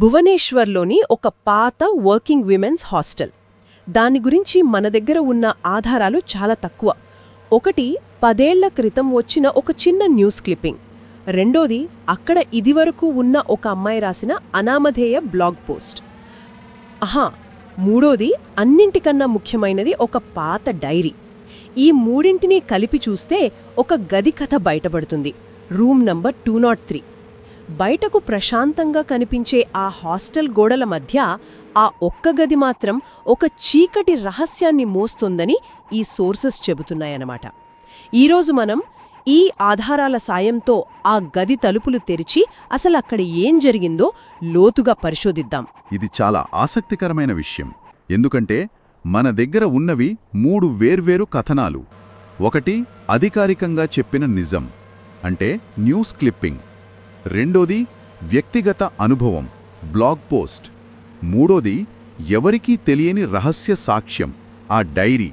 భువనేశ్వర్లోని ఒక పాత working women's hostel. దాని గురించి మన దగ్గర ఉన్న ఆధారాలు చాలా తక్కువ. ఒకటి పదేళ్ళ క్రితం వచ్చిన ఒక చిన్న న్యూస్ క్లిప్పింగ్. రెండోది అక్కడ ఇదివరకు ఉన్న ఒక అమ్మాయి రాసిన అనామధేయ బ్లాగ్ పోస్ట్. ఆహా మూడోది అన్నింటికన్నా ముఖ్యమైనది ఒక పాత డైరీ. ఈ మూడింటిని కలిపి చూస్తే ఒక గది కథ బయటపడుతుంది. Room number two nought three. బయటకు ప్రశాంతంగా కనిపించే ఆ హాస్టల్ గోడల మధ్య ఆ ఒక్క గది మాత్రం ఒక చీకటి రహస్యాన్ని మోస్తుందని ఈ సోర్సెస్ చెబుతున్నాయన్నమాట. ఈరోజు మనం ఈ ఆధారాల సాయంతో ఆ గది తలుపులు తెరిచి అసలు అక్కడ ఏం జరిగిందో లోతుగా పరిశోధిద్దాం. ఇది చాలా ఆసక్తికరమైన విషయం. ఎందుకంటే మన దగ్గర ఉన్నవి మూడు వేర్వేరు కథనాలు. ఒకటి అధికారికంగా చెప్పిన నిజం. అంటే న్యూస్ క్లిప్పింగ్. రెండోది వ్యక్తిగత అనుభవం బ్లాగ్ పోస్ట్. మూడోది ఎవరికీ తెలియని రహస్య సాక్ష్యం ఆ డైరీ.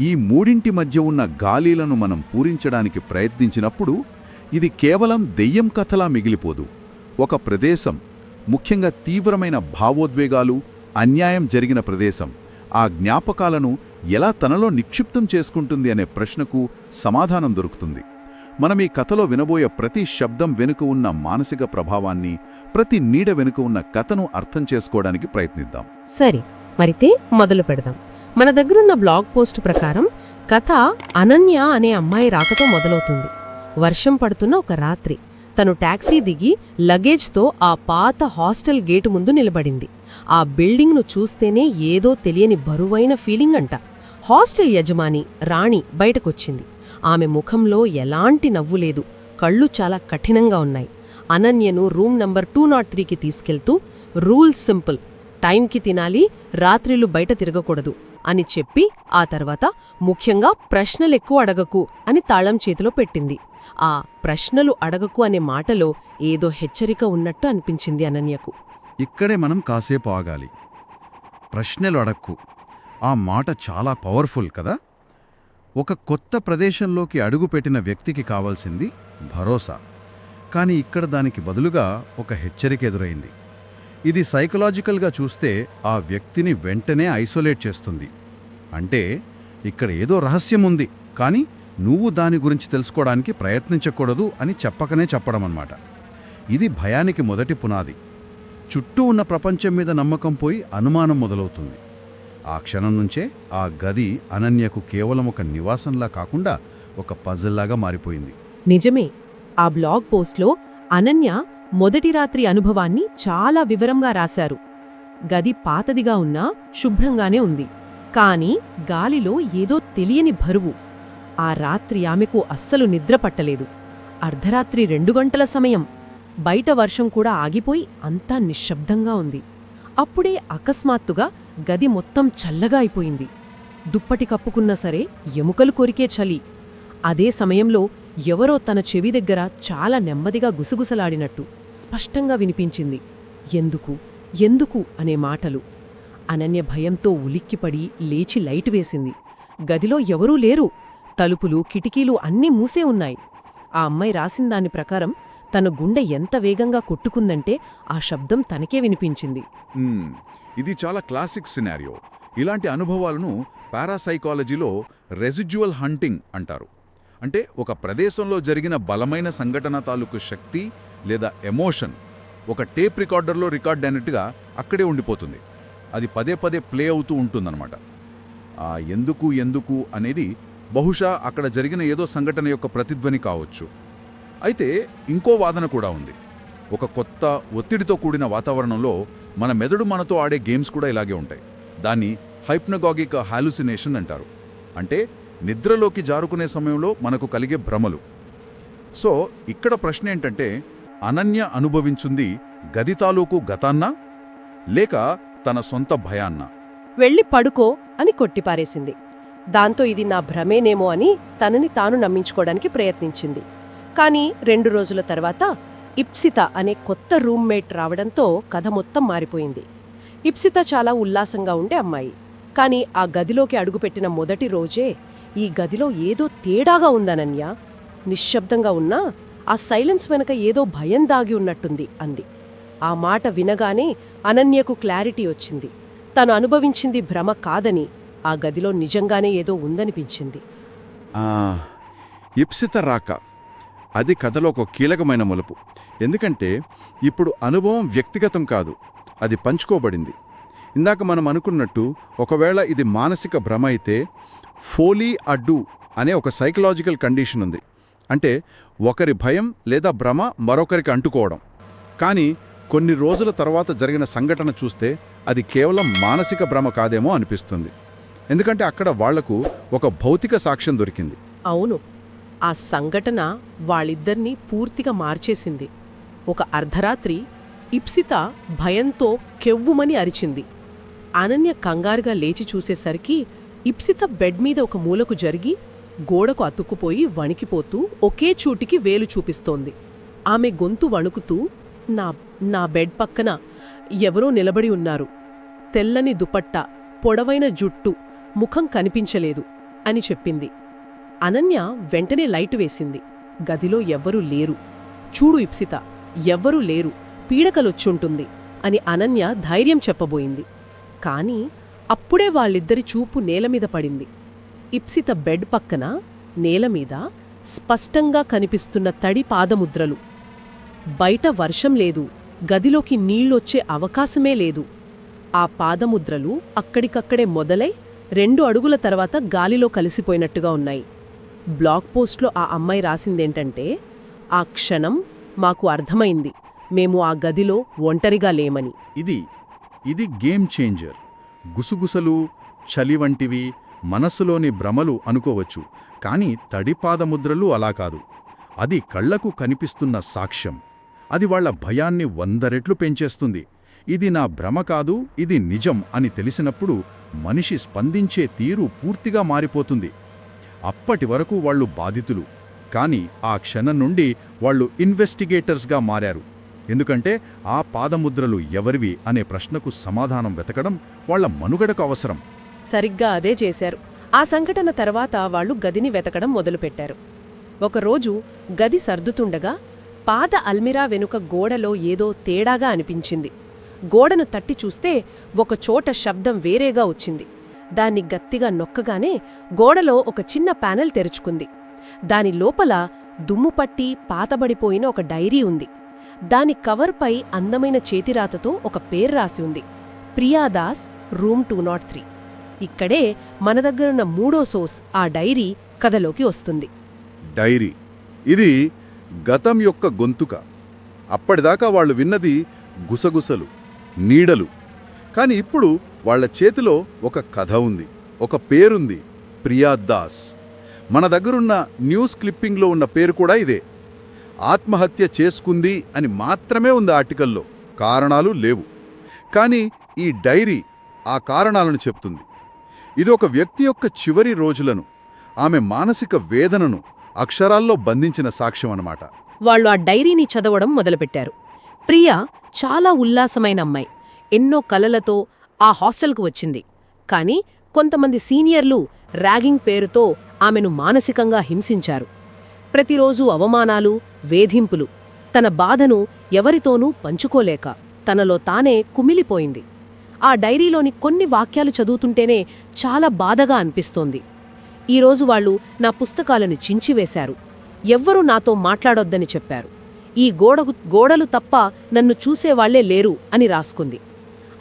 ఈ మూడింటి మధ్య ఉన్న గాలీలను మనం పూరించడానికి ప్రయత్నించినప్పుడు ఇది కేవలం దెయ్యం కథలా మిగిలిపోదు. ఒక ప్రదేశం ముఖ్యంగా తీవ్రమైన భావోద్వేగాలు అన్యాయం జరిగిన ప్రదేశం ఆ జ్ఞాపకాలను ఎలా తనలో నిక్షిప్తం చేసుకుంటుంది అనే ప్రశ్నకు సమాధానం దొరుకుతుంది. మనం ఈ కథలో వినబోయే ప్రతి శబ్దం వెనుక ఉన్న మానసిక ప్రభావాన్ని ప్రతి నీడ వెనుక ఉన్న కథను అర్థం చేసుకోవడానికి ప్రయత్నిద్దాం. సరే మరితే మొదలు పెడదాం. మన దగ్గరున్న బ్లాగ్ పోస్ట్ ప్రకారం కథ అనన్య అనే అమ్మాయి రాకతో మొదలవుతుంది. వర్షం పడుతున్న ఒక రాత్రి. తను టాక్సీ దిగి లగేజ్తో ఆ పాత హాస్టల్ గేటు ముందు నిలబడింది. ఆ బిల్డింగ్ను చూస్తేనే ఏదో తెలియని బరువైన ఫీలింగ్ అంట. హాస్టల్ యజమాని రాణి బయటకొచ్చింది. ఆమె ముఖంలో ఎలాంటి నవ్వు లేదు. కళ్ళు చాలా కఠినంగా ఉన్నాయి. అనన్యను రూమ్ నంబర్ టూ నాట్ త్రీకి తీసుకెళ్తూ రూల్స్ సింపుల్. టైంకి తినాలి రాత్రిళ్ళు బయట తిరగకూడదు అని చెప్పి ఆ తర్వాత ముఖ్యంగా ప్రశ్నలెక్కువ అడగకు అని తాళం చేతిలో పెట్టింది. ఆ ప్రశ్నలు అడగకు అనే మాటలో ఏదో హెచ్చరిక ఉన్నట్టు అనిపించింది అనన్యకు. ఇక్కడే మనం కాసేపు ఆగాలి. ప్రశ్నలు అడక్కు. ఆ మాట చాలా పవర్ఫుల్ కదా? ఒక కొత్త ప్రదేశంలోకి అడుగుపెట్టిన వ్యక్తికి కావాల్సింది భరోసా. కానీ ఇక్కడ దానికి బదులుగా ఒక హెచ్చరిక ఎదురైంది. ఇది సైకలాజికల్గా చూస్తే ఆ వ్యక్తిని వెంటనే ఐసోలేట్ చేస్తుంది. అంటే ఇక్కడ ఏదో రహస్యం ఉంది. కానీ నువ్వు దాని గురించి తెలుసుకోవడానికి ప్రయత్నించకూడదు అని చెప్పకనే చెప్పడం అన్నమాట. ఇది భయానికి మొదటి పునాది. చుట్టూ ఉన్న ప్రపంచం మీద నమ్మకం పోయి అనుమానం మొదలవుతుంది. ఆ క్షణం నుంచే ఆ గది అనన్యకు కేవలం ఒక నివాసంలా కాకుండా ఒక పజిల్లాగా మారిపోయింది. నిజమే. ఆ బ్లాగ్ పోస్ట్లో అనన్య మొదటి రాత్రి అనుభవాన్ని చాలా వివరంగా రాశారు. గది పాతదిగా ఉన్నా శుభ్రంగానే ఉంది. కాని గాలిలో ఏదో తెలియని బరువు. ఆ రాత్రి ఆమెకు అస్సలు నిద్ర పట్టలేదు. అర్ధరాత్రి రెండు గంటల సమయం. బయట వర్షం కూడా ఆగిపోయి అంతా నిశ్శబ్దంగా ఉంది. అప్పుడే అకస్మాత్తుగా గది మొత్తం చల్లగా అయిపోయింది. దుప్పటి కప్పుకున్నా సరే ఎముకలు కొరికే చలి. అదే సమయంలో ఎవరో తన చెవి దగ్గర చాలా నెమ్మదిగా గుసగుసలాడినట్టు స్పష్టంగా వినిపించింది. ఎందుకు? ఎందుకు? అనే మాటలు. అనన్య భయంతో ఉలిక్కిపడి లేచి లైట్ వేసింది. గదిలో ఎవరూ లేరు. తలుపులు కిటికీలు అన్నీ మూసే ఉన్నాయి. ఆ అమ్మాయి రాసిందాని ప్రకారం తన గుండె ఎంత వేగంగా కొట్టుకుందంటే ఆ శబ్దం తనకే వినిపించింది. ఇది చాలా క్లాసిక్ సినారియో. ఇలాంటి అనుభవాలను పారాసైకాలజీలో రెసిడ్యువల్ హంటింగ్ అంటారు. అంటే ఒక ప్రదేశంలో జరిగిన బలమైన సంఘటన తాలూకు శక్తి లేదా ఎమోషన్ ఒక టేప్ రికార్డర్లో రికార్డ్ అయినట్టుగా అక్కడే ఉండిపోతుంది. అది పదే పదే ప్లే అవుతూ ఉంటుందన్నమాట. ఆ ఎందుకు ఎందుకు అనేది బహుశా అక్కడ జరిగిన ఏదో సంఘటన యొక్క ప్రతిధ్వని కావచ్చు. అయితే ఇంకో వాదన కూడా ఉంది. ఒక కొత్త ఒత్తిడితో కూడిన వాతావరణంలో మన మెదడు మనతో ఆడే గేమ్స్ కూడా ఇలాగే ఉంటాయి. దాన్ని హైప్నగాగిక్ హాలుసినేషన్ అంటారు. అంటే నిద్రలోకి జారుకునే సమయంలో మనకు కలిగే భ్రమలు. సో ఇక్కడ ప్రశ్న ఏంటంటే అనన్య అనుభవించుంది గది తాలూకు గతాన్నా? లేక తన సొంత భయాన్నా? వెళ్ళి పడుకో అని కొట్టిపారేసింది. దాంతో ఇది నా భ్రమేనేమో అని తనని తాను నమ్మించుకోవడానికి ప్రయత్నించింది. కానీ రెండు రోజుల తర్వాత ఇప్సిత అనే కొత్త రూమ్మేట్ రావడంతో కథ మొత్తం మారిపోయింది. ఇప్సిత చాలా ఉల్లాసంగా ఉండే అమ్మాయి. కానీ ఆ గదిలోకి అడుగుపెట్టిన మొదటి రోజే ఈ గదిలో ఏదో తేడాగా ఉందనన్య నిశ్శబ్దంగా ఉన్నా ఆ సైలెన్స్ వెనక ఏదో భయం దాగి ఉన్నట్టుంది అంది. ఆ మాట వినగానే అనన్యకు క్లారిటీ వచ్చింది. తను అనుభవించింది భ్రమ కాదని ఆ గదిలో నిజంగానే ఏదో ఉందనిపించింది. ఇప్సిత రాక. అది కథలో ఒక కీలకమైన మలుపు. ఎందుకంటే ఇప్పుడు అనుభవం వ్యక్తిగతం కాదు అది పంచుకోబడింది. ఇందాక మనం అనుకున్నట్టు ఒకవేళ ఇది మానసిక భ్రమ అయితే ఫోలీ అడ్డు అనే ఒక సైకలాజికల్ కండిషన్ ఉంది. అంటే ఒకరి భయం లేదా భ్రమ మరొకరికి అంటుకోవడం. కానీ కొన్ని రోజుల తర్వాత జరిగిన సంఘటన చూస్తే అది కేవలం మానసిక భ్రమ కాదేమో అనిపిస్తుంది. ఎందుకంటే అక్కడ వాళ్ళకు ఒక భౌతిక సాక్ష్యం దొరికింది. అవును. ఆ సంఘటన వాళ్ళిద్దరినీ పూర్తిగా మార్చేసింది. ఒక అర్ధరాత్రి ఇప్సిత భయంతో కెవ్వుమని అరిచింది. అనన్య కంగారుగా లేచి చూసేసరికి ఇప్సిత బెడ్ మీద ఒక మూలకు జరిగి గోడకు అతుక్కుపోయి వణికిపోతూ ఒకే చూటికి వేలు చూపిస్తోంది. ఆమె గొంతు వణుకుతూ నా నా బెడ్ పక్కన ఎవరో నిలబడి ఉన్నారు. తెల్లని దుపట్టా పొడవైన జుట్టు ముఖం కనిపించలేదు అని చెప్పింది. అనన్య వెంటనే లైటు వేసింది. గదిలో ఎవ్వరూ లేరు. చూడు ఇప్సిత ఎవ్వరూ లేరు. పీడకలొచ్చుంటుంది అని అనన్య ధైర్యం చెప్పబోయింది. కాని అప్పుడే వాళ్ళిద్దరి చూపు నేలమీద పడింది. ఇప్సిత బెడ్ పక్కన నేలమీద స్పష్టంగా కనిపిస్తున్న తడి పాదముద్రలు. బయట వర్షం లేదు. గదిలోకి నీళ్ళొచ్చే అవకాశమే లేదు. ఆ పాదముద్రలు అక్కడికక్కడే మొదలై రెండు అడుగుల తర్వాత గాలిలో కలిసిపోయినట్టుగా ఉన్నాయి. బ్లాగ్ పోస్ట్లో ఆ అమ్మాయి రాసిందేంటంటే ఆ క్షణం మాకు అర్థమైంది. మేము ఆ గదిలో ఒంటరిగా లేమని. ఇది ఇది గేమ్ చేంజర్. గుసుగుసలు చలి వంటివి మనస్సులోని భ్రమలు అనుకోవచ్చు కానీ తడిపాదముద్రలు అలా కాదు. అది కళ్ళకు కనిపిస్తున్న సాక్ష్యం. అది వాళ్ళ భయాన్ని వంద రెట్లు పెంచేస్తుంది. ఇది నా భ్రమ కాదు ఇది నిజం అని తెలిసినప్పుడు మనిషి స్పందించే తీరు పూర్తిగా మారిపోతుంది. అప్పటి వరకు వాళ్ళు బాధితులు. కానీ ఆ క్షణం నుండి వాళ్ళు ఇన్వెస్టిగేటర్స్గా మారారు. ఎందుకంటే ఆ పాదముద్రలు ఎవరివి అనే ప్రశ్నకు సమాధానం వెతకడం వాళ్ళ మనుగడకు అవసరం. సరిగ్గా అదే చేశారు. ఆ సంఘటన తర్వాత వాళ్ళు గదిని వెతకడం మొదలుపెట్టారు. ఒకరోజు గది సర్దుతుండగా పాత అల్మిరా వెనుక గోడలో ఏదో తేడాగా అనిపించింది. గోడను తట్టి చూస్తే ఒకచోట శబ్దం వేరేగా వచ్చింది. దాన్ని గట్టిగా నొక్కగానే గోడలో ఒక చిన్న ప్యానెల్ తెరుచుకుంది. దాని లోపల దుమ్ముపట్టి పాతబడిపోయిన ఒక డైరీ ఉంది. దాని కవర్పై అందమైన చేతిరాతతో ఒక పేరు రాసి ఉంది. Priyadas room two nought three. ఇక్కడే మన దగ్గరున్న మూడో సోర్స్ ఆ డైరీ కథలోకి వస్తుంది. డైరీ. ఇది గతం యొక్క గొంతుక. అప్పటిదాకా వాళ్ళు విన్నది గుసగుసలు నీడలు. కాని ఇప్పుడు వాళ్ళ చేతిలో ఒక కథ ఉంది ఒక పేరుంది ప్రియాదాస్ మన దగ్గరున్న న్యూస్ క్లిప్పింగ్లో ఉన్న పేరు కూడా ఇదే. ఆత్మహత్య చేసుకుంది అని మాత్రమే ఉంది ఆర్టికల్లో కారణాలు లేవు. కానీ ఈ డైరీ ఆ కారణాలను చెప్తుంది. ఇది ఒక వ్యక్తి యొక్క చివరి రోజులను ఆమె మానసిక వేదనను అక్షరాల్లో బంధించిన సాక్ష్యం అన్నమాట. వాళ్ళు ఆ డైరీని చదవడం మొదలుపెట్టారు. ప్రియా చాలా ఉల్లాసమైన అమ్మాయి. ఎన్నో కలలతో ఆ హాస్టల్కు వచ్చింది. కానీ కొంతమంది సీనియర్లు ర్యాగింగ్ పేరుతో ఆమెను మానసికంగా హింసించారు. ప్రతిరోజూ అవమానాలు వేధింపులు. తన బాధను ఎవరితోనూ పంచుకోలేక తనలో తానే కుమిలిపోయింది. ఆ డైరీలోని కొన్ని వాక్యాలు చదువుతుంటేనే చాలా బాధగా అనిపిస్తోంది. ఈరోజు వాళ్ళు నా పుస్తకాలను చించివేశారు. ఎవ్వరూ నాతో మాట్లాడొద్దని చెప్పారు. ఈ గోడకు గోడలు తప్ప నన్ను చూసేవాళ్ళే లేరు అని రాసుకుంది.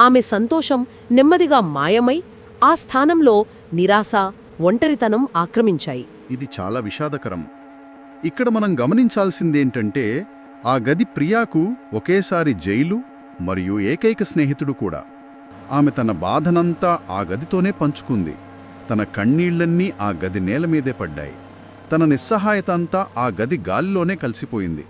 ఆమె సంతోషం నెమ్మదిగా మాయమై ఆ స్థానంలో నిరాశ ఒంటరితనం ఆక్రమించాయి. ఇది చాలా విషాదకరం. ఇక్కడ మనం గమనించాల్సిందేంటంటే ఆ గది ప్రియాకు ఒకేసారి జైలు మరియు ఏకైక స్నేహితుడు కూడా. ఆమె తన బాధనంతా ఆ గదితోనే పంచుకుంది. తన కన్నీళ్ళన్నీ ఆ గది నేల మీదే పడ్డాయి. తన నిస్సహాయత అంతా ఆ గది గాలిలోనే కలిసిపోయింది.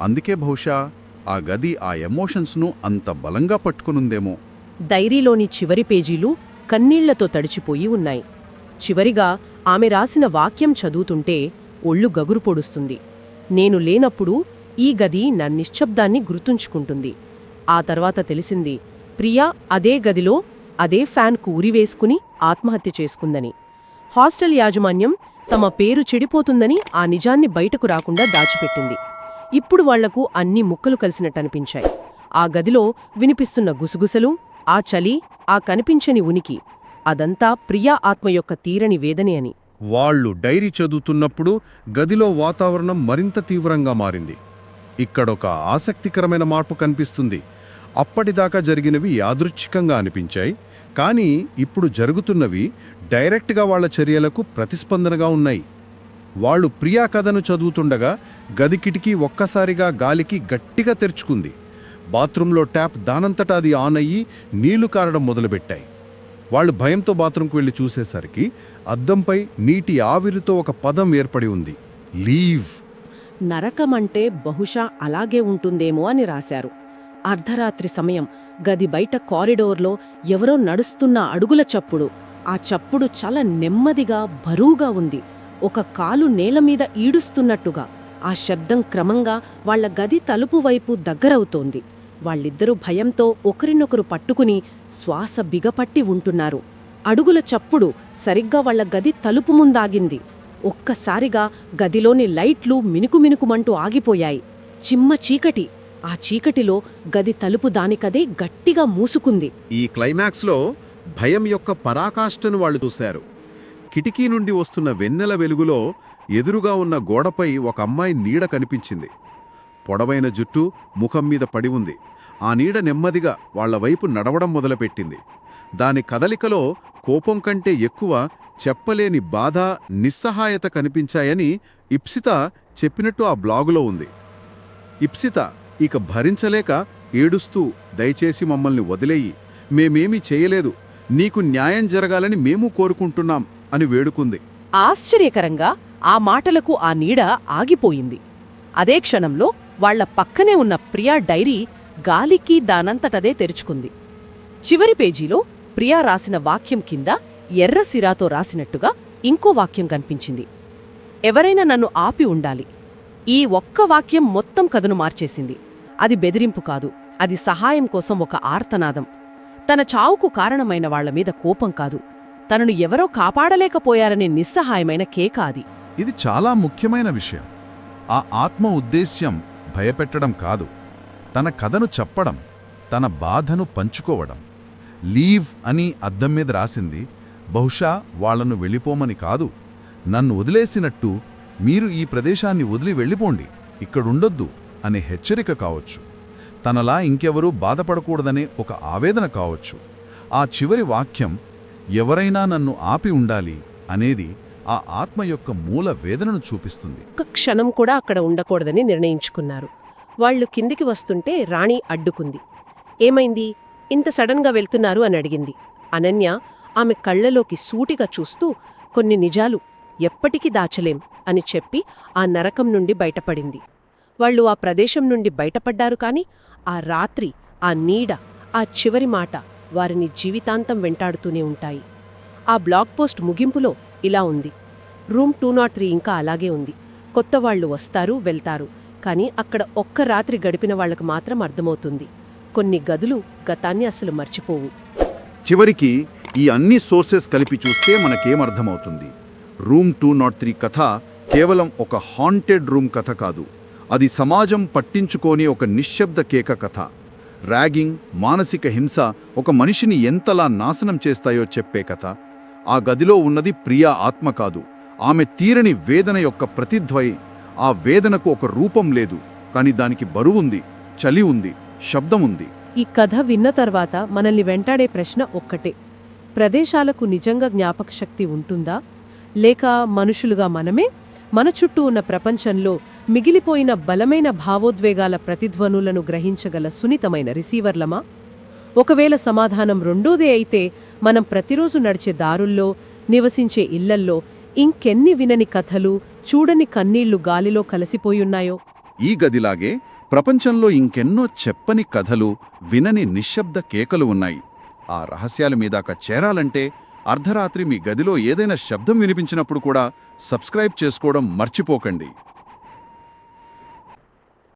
అందుకే బహుశా ఆ గది ఆ ఎమోషన్స్ను అంత బలంగా పట్టుకునుందేమో. డైరీలోని చివరి పేజీలు కన్నీళ్ళతో తడిచిపోయి ఉన్నాయి. చివరిగా ఆమె రాసిన వాక్యం చదువుతుంటే ఒళ్ళు గగురు పొడుస్తుంది. నేను లేనప్పుడు ఈ గది నా నిశ్శబ్దాన్ని గుర్తుంచుకుంటుంది. ఆ తర్వాత తెలిసింది ప్రియా అదే గదిలో అదే ఫ్యాన్కు ఉరివేసుకుని ఆత్మహత్య చేసుకుందని. హాస్టల్ యాజమాన్యం తమ పేరు చెడిపోతుందని ఆ నిజాన్ని బయటకు రాకుండా దాచిపెట్టింది. ఇప్పుడు వాళ్ళకు అన్ని ముక్కలు కలిసినట్టనిపించాయి. ఆ గదిలో వినిపిస్తున్న గుసగుసలు ఆ చలి ఆ కనిపించని ఉనికి అదంతా ప్రియా ఆత్మ యొక్క తీరని వేదనే అని. వాళ్ళు డైరీ చదువుతున్నప్పుడు గదిలో వాతావరణం మరింత తీవ్రంగా మారింది. ఇక్కడొక ఆసక్తికరమైన మార్పు కనిపిస్తుంది. అప్పటిదాకా జరిగినవి యాదృచ్ఛికంగా అనిపించాయి. కానీ ఇప్పుడు జరుగుతున్నవి డైరెక్ట్గా వాళ్ళ చర్యలకు ప్రతిస్పందనగా ఉన్నాయి. వాళ్ళు ప్రియా కథను చదువుతుండగా గది కిటికీ ఒక్కసారిగా గాలికి గట్టిగా తెరుచుకుంది. బాత్రూంలో ట్యాప్ దానంతటా అది ఆన్ అయ్యి నీళ్ళు కారడం మొదలుపెట్టాయి. వాళ్ళు భయంతో బాత్రూంకు వెళ్ళి చూసేసరికి అద్దంపై నీటి ఆవిరితో ఒక పదం ఏర్పడి ఉంది. లీవ్. నరకమంటే బహుశా అలాగే ఉంటుందేమో అని రాశారు. అర్ధరాత్రి సమయం. గది బయట కారిడోర్లో ఎవరో నడుస్తున్న అడుగుల చప్పుడు. ఆ చప్పుడు చాలా నెమ్మదిగా బరువుగా ఉంది. ఒక కాలు నేలమీద ఈడుస్తున్నట్టుగా ఆ శబ్దం క్రమంగా వాళ్ళ గది తలుపు వైపు దగ్గరవుతోంది. వాళ్ళిద్దరూ భయంతో ఒకరినొకరు పట్టుకుని శ్వాస బిగపట్టి ఉంటున్నారు. అడుగుల చప్పుడు సరిగ్గా వాళ్ళ గది తలుపు ముందాగింది. ఒక్కసారిగా గదిలోని లైట్లు మినుకుమినుకుమంటూ ఆగిపోయాయి. చిమ్మ చీకటి. ఆ చీకటిలో గది తలుపు దానికదే గట్టిగా మూసుకుంది. ఈ క్లైమాక్స్లో భయం యొక్క పరాకాష్ఠను వాళ్ళు చూశారు. కిటికీ నుండి వస్తున్న వెన్నెల వెలుగులో ఎదురుగా ఉన్న గోడపై ఒక అమ్మాయి నీడ కనిపించింది. పొడవైన జుట్టు ముఖం మీద పడి ఉంది. ఆ నీడ నెమ్మదిగా వాళ్ళ వైపు నడవడం మొదలుపెట్టింది. దాని కదలికలో కోపం కంటే ఎక్కువ చెప్పలేని బాధ నిస్సహాయత కనిపించాయని ఇప్సిత చెప్పినట్టు ఆ బ్లాగులో ఉంది. ఇప్సిత ఇక భరించలేక ఏడుస్తూ దయచేసి మమ్మల్ని వదిలేయి. మేమేమీ చేయలేదు. నీకు న్యాయం జరగాలని మేము కోరుకుంటున్నాం. అని వేడుకుంది. ఆశ్చర్యకరంగా ఆ మాటలకు ఆ నీడ ఆగిపోయింది. అదే క్షణంలో వాళ్ళ పక్కనే ఉన్న ప్రియా డైరీ గాలికి దానంతటదే తెరుచుకుంది. చివరి పేజీలో ప్రియా రాసిన వాక్యం కింద ఎర్ర సిరాతో రాసినట్టుగా ఇంకో వాక్యం కనిపించింది. ఎవరైనా నన్ను ఆపి ఉండాలి. ఈ ఒక్క వాక్యం మొత్తం కథను మార్చేసింది. అది బెదిరింపు కాదు. అది సహాయం కోసం ఒక ఆర్తనాదం. తన చావుకు కారణమైన వాళ్ళ మీద కోపం కాదు. తనను ఎవరో కాపాడలేకపోయారనే నిస్సహాయమైన కేక అది. ఇది చాలా ముఖ్యమైన విషయం. ఆ ఆత్మ ఉద్దేశ్యం భయపెట్టడం కాదు. తన కథను చెప్పడం తన బాధను పంచుకోవడం. లీవ్ అని అద్దం మీద రాసింది బహుశా వాళ్ళను వెళ్ళిపోమని కాదు. నన్ను వదిలేసినట్టు మీరు ఈ ప్రదేశాన్ని వదిలి వెళ్ళిపోండి ఇక్కడుండొద్దు అనే హెచ్చరిక కావచ్చు. తనలా ఇంకెవరూ బాధపడకూడదనే ఒక ఆవేదన కావచ్చు. ఆ చివరి వాక్యం ఎవరైనా నన్ను ఆపి ఉండాలి అనేది ఆ ఆత్మ యొక్క మూల వేదనను చూపిస్తుంది. ఒక్క క్షణం కూడా అక్కడ ఉండకూడదని నిర్ణయించుకున్నారు. వాళ్ళు కిందికి వస్తుంటే రాణి అడ్డుకుంది. ఏమైంది? ఇంత సడన్గా వెళ్తున్నారు అని అడిగింది. అనన్య ఆమె కళ్ళలోకి సూటిగా చూస్తూ కొన్ని నిజాలు ఎప్పటికీ దాచలేం అని చెప్పి ఆ నరకం నుండి బయటపడింది. వాళ్ళు ఆ ప్రదేశం నుండి బయటపడ్డారు కాని ఆ రాత్రి ఆ నీడ ఆ చివరి మాట వారిని జీవితాంతం వెంటాడుతూనే ఉంటాయి. ఆ బ్లాగ్ పోస్ట్ ముగింపులో ఇలా ఉంది. రూమ్ టూ నాట్ త్రీ ఇంకా అలాగే ఉంది. కొత్త వాళ్ళు వస్తారు వెళ్తారు. కానీ అక్కడ ఒక్క రాత్రి గడిపిన వాళ్ళకు మాత్రం అర్థమవుతుంది. కొన్ని గదులు గతాన్ని అసలు మర్చిపోవు. చివరికి ఈ అన్ని సోర్సెస్ కలిపి చూస్తే మనకేమర్థమవుతుంది రూమ్ టూ నాట్ త్రీ కథ కేవలం ఒక హాంటెడ్ రూమ్ కథ కాదు. అది సమాజం పట్టించుకోని ఒక నిశ్శబ్ద కేక కథ. ర్యాగింగ్ మానసిక హింస ఒక మనిషిని ఎంతలా నాశనం చేస్తాయో చెప్పే కథ. ఆ గదిలో ఉన్నది ప్రియా ఆత్మ కాదు. ఆమె తీరని వేదన యొక్క ప్రతిధ్వై ఆ వేదనకు ఒక రూపం లేదు. కాని దానికి బరువుంది చలి ఉంది శబ్దం ఉంది. ఈ కథ విన్న తర్వాత మనల్ని వెంటాడే ప్రశ్న ఒక్కటే. ప్రదేశాలకు నిజంగా జ్ఞాపకశక్తి ఉంటుందా? లేక మనుషులుగా మనమే? మన చుట్టూ ఉన్న ప్రపంచంలో మిగిలిపోయిన బలమైన భావోద్వేగాల ప్రతిధ్వనులను గ్రహించగల సున్నితమైన రిసీవర్లమా? ఒకవేళ సమాధానం రెండోదే అయితే మనం ప్రతిరోజు నడిచే దారుల్లో నివసించే ఇళ్ళల్లో ఇంకెన్ని వినని కథలు చూడని కన్నీళ్ళు గాలిలో కలిసిపోయున్నాయో? ఈ గదిలాగే ప్రపంచంలో ఇంకెన్నో చెప్పని కథలు వినని నిశ్శబ్ద కేకలు ఉన్నాయి. ఆ రహస్యాల మీదాక చేరాలంటే అర్ధరాత్రి మీ గదిలో ఏదైనా శబ్దం వినిపించినప్పుడు కూడా సబ్స్క్రైబ్ చేసుకోవడం మర్చిపోకండి.